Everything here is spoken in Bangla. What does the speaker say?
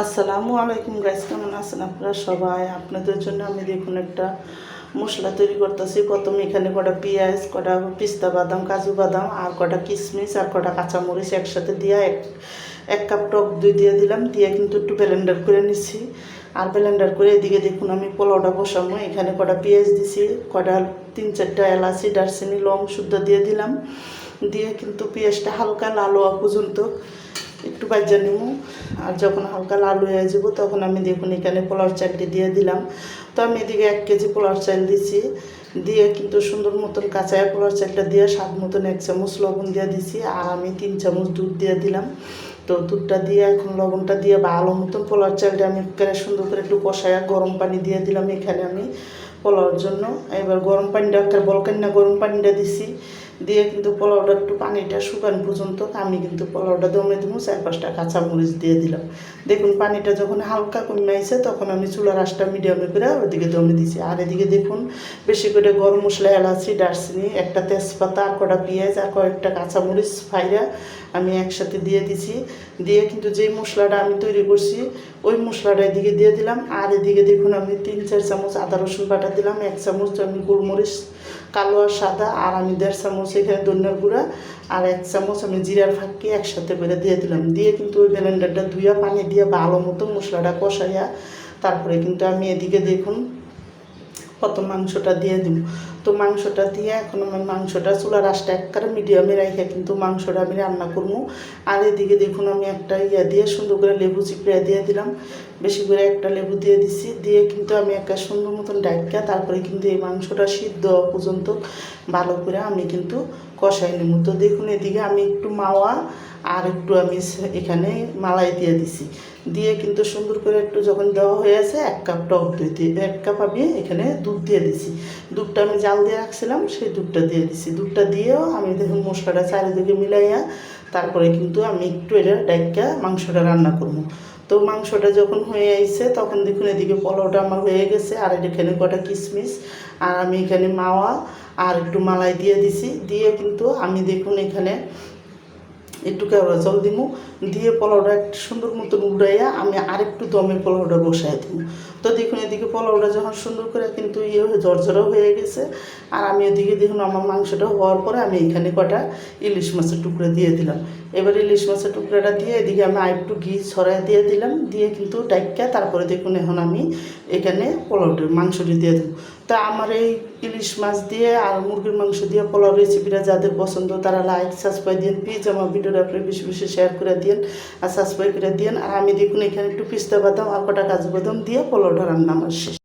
আসসালামু আলাইকুম গাইস কেমন আছেন আপনারা সবাই? আপনাদের জন্য আমি দেখুন একটা মশলা তৈরি করতেছি। প্রথমে এখানে কটা পেঁয়াজ, কটা পিস্তা বাদাম, কাজু বাদাম, আর কটা কিশমিশ, আর কটা কাঁচামরিচ একসাথে দিয়ে এক এক কাপ টক দই দিয়ে দিলাম। দিয়ে কিন্তু একটু ব্লেন্ডার করে নিচ্ছি। আর ব্লেন্ডার করে এদিকে দেখুন আমি পোলাওটা বসাবো। এখানে কটা পেঁয়াজ দিছি, কটা তিন চারটা এলাচি, দারচিনি, লং শুদ্ধ দিয়ে দিলাম। দিয়ে কিন্তু পেঁয়াজটা হালকা লাল হওয়া পর্যন্ত একটু বাজ্যা নিমু। আর যখন হালকা লাল হয়ে যাব, তখন আমি দেখুন এখানে পোলার চালটি দিয়ে দিলাম। তো আমি এদিকে এক কেজি পোলার চাল দিছি। দিয়ে কিন্তু সুন্দর মতন কাঁচা পোলার চালটা দিয়ে স্বাদ মতন এক চামচ লবণ দিয়ে দিছি। আর আমি তিন চামচ দুধ দিয়ে দিলাম। তো দুধটা দিয়ে এখন লবণটা দিয়ে ভালো মতন পোলার চালটা আমি একেবারে সুন্দর করে একটু কষায় গরম পানি দিয়ে দিলাম এখানে আমি পোলাওর জন্য। এবার গরম পানিটা একটা বলকান না গরম পানিটা দিছি। দিয়ে কিন্তু পোলাওটা একটু পানিটা শুকান পর্যন্ত আমি কিন্তু পোলাওটা দমে দেবো চার পাঁচটা কাঁচামরিচ দিয়ে দিলাম। দেখুন পানিটা যখন হালকা কমে আইছে, তখন আমি চুলার আঁচটা মিডিয়ামে করে ওদিকে দমে দিছি। আর এদিকে দেখুন, বেশি করে গরম মশলা, এলাচি, দারচিনি, একটা তেজপাতা, আর কটা পেঁয়াজ, আর কয়েকটা কাঁচামরিচ ফাইরা আমি একসাথে দিয়ে দিছি। দিয়ে কিন্তু যেই মশলাটা আমি তৈরি করছি, ওই মশলাটা এদিকে দিয়ে দিলাম। আর এদিকে দেখুন আমি তিন, চার চামচ আদা রসুন বাটা দিলাম, এক চামচ আমি গোলমরিচ, কালো আর সাদা, আর আমি দেড় চামচ এখানে ধনিয়ার গুঁড়া আর এক চামচ আমি জিরার ফাঁকি একসাথে করে দিয়ে দিলাম। দিয়ে কিন্তু ওই ব্লেন্ডারটা ধুইয়া পানি দিয়ে ভালো মতো মশলাটা কষাইয়া তারপরে কিন্তু আমি এদিকে দেখুন কত মাংসটা দিয়ে দিব তো মাংসটা দিয়ে এখন আমার মাংসটা চুলার আঁচটা একবারে মিডিয়ামে রেখে কিন্তু মাংসটা আমি রান্না করব আর এদিকে দেখুন আমি একটা ইয়া দিয়ে সুন্দর করে লেবু চিপড়ে দিয়ে দিলাম। বেশি করে একটা লেবু দিয়ে দিছি। দিয়ে কিন্তু আমি একটা সুন্দর মতন ডাইকা তারপরে কিন্তু এই মাংসটা সিদ্ধ পর্যন্ত ভালো করে আমি কিন্তু কষাই নেব তো দেখুন এদিকে আমি একটু মাওয়া আর একটু আমি এখানে মালাই দিয়ে দিছি। দিয়ে কিন্তু সুন্দর করে একটু যখন দেওয়া হয়ে আছে, এক কাপ টক দই দিয়ে, এক কাপ আমি এখানে দুধ দিয়ে দিছি। দুধটা আমি জাল দিয়ে রাখছিলাম, সেই দুধটা দিয়ে দিছি। দুধটা দিয়েও আমি দেখুন মশলাটা চারিদিকে মিলাইয়া তারপরে কিন্তু আমি একটু এটা ডাইকা মাংসটা রান্না করব। তো মাংসটা যখন হয়ে আইছে, তখন দেখুন এদিকে পোলাওটা আমার হয়ে গেছে, আর এখানে কটা কিশমিশ আর আমি এখানে মাওয়া, আর একটু মালাই দিয়ে দিছি। দিয়ে কিন্তু আমি দেখুন এখানে একটু কেওড়া জল দিব দিয়ে পোলাওটা একটু সুন্দর মতন উড়াইয়া আমি আরেকটু দমে পোলাওটা বসাই দিব। তো দেখুন, এদিকে পোলাওটা যখন সুন্দর করে কিন্তু ইয়ে জর্জরা হয়ে গেছে। আর আমি এদিকে দেখুন, আমার মাংসটা হওয়ার পরে আমি এখানে কটা ইলিশ মাছের টুকরো দিয়ে দিলাম। এবার ইলিশ মাছের টুকরাটা দিয়ে এদিকে আমি আরেকটু ঘি ছড়াই দিয়ে দিলাম। দিয়ে কিন্তু ডাইকা তারপরে দেখুন, এখন আমি এখানে পোলাওটা, মাংসটি দিয়ে দেবো। তা আমার এই ইলিশ মাছ দিয়ে আর মুরগির মাংস দিয়ে পোলাও রেসিপিটা যাদের পছন্দ, তারা লাইক সাবস্ক্রাইব দিন প্লিজ আমার ভিডিওটা আপনি বেশি বেশি শেয়ার করে দিন আর সাবস্ক্রাইব করে দিন আর আমি দেখুন এখানে একটু পিস্তা বাদাম আর কটা কাজু বাদাম দিয়ে পোলোটা রান্না আমার শেষ।